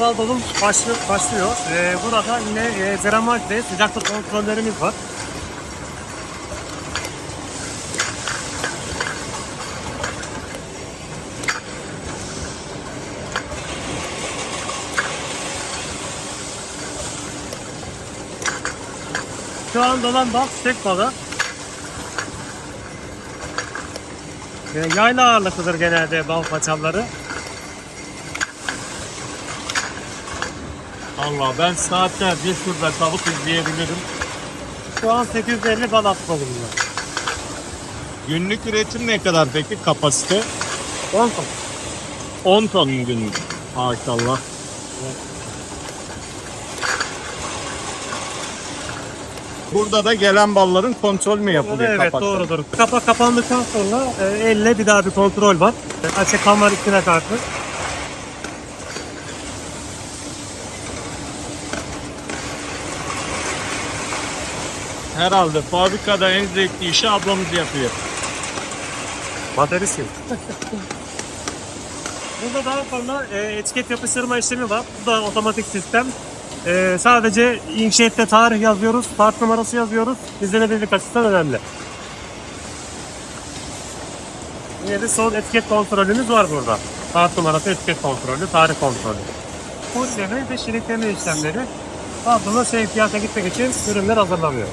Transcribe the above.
Bal dolum başlıyor. başlıyor. Ee, burada yine e, Zeramal'de sıcaklık kontrollerimiz var. Şu an dolan bal çiçek balı. Ee, yayla ağırlıklıdır genelde bal paçaları. Allah ben saatlerce şurada tavuk izleyebilirim. Şu an 850 bal atma bulunuyor. Günlük üretim ne kadar peki kapasite? 10 ton. 10 ton mu günlük? Maşallah. Burada da gelen balların kontrol mü yapılıyor Evet kapakta? doğrudur. Kapak kapandıktan sonra e, elle bir daha bir kontrol var. E, Açık var içine karşı. Herhalde fabrikada en zevkli işi ablamız yapıyor. Materyası. Burada daha sonra e, etiket yapıştırma işlemi var. Bu da otomatik sistem. E, sadece inkşette tarih yazıyoruz, part numarası yazıyoruz. İzlenebilirlik açısından önemli. Yine de son etiket kontrolümüz var burada. Part numarası, etiket kontrolü, tarih kontrolü. Bu işlemi ve şirikleme işlemleri. Aslında sevkiyata gitmek için ürünler hazırlanıyor.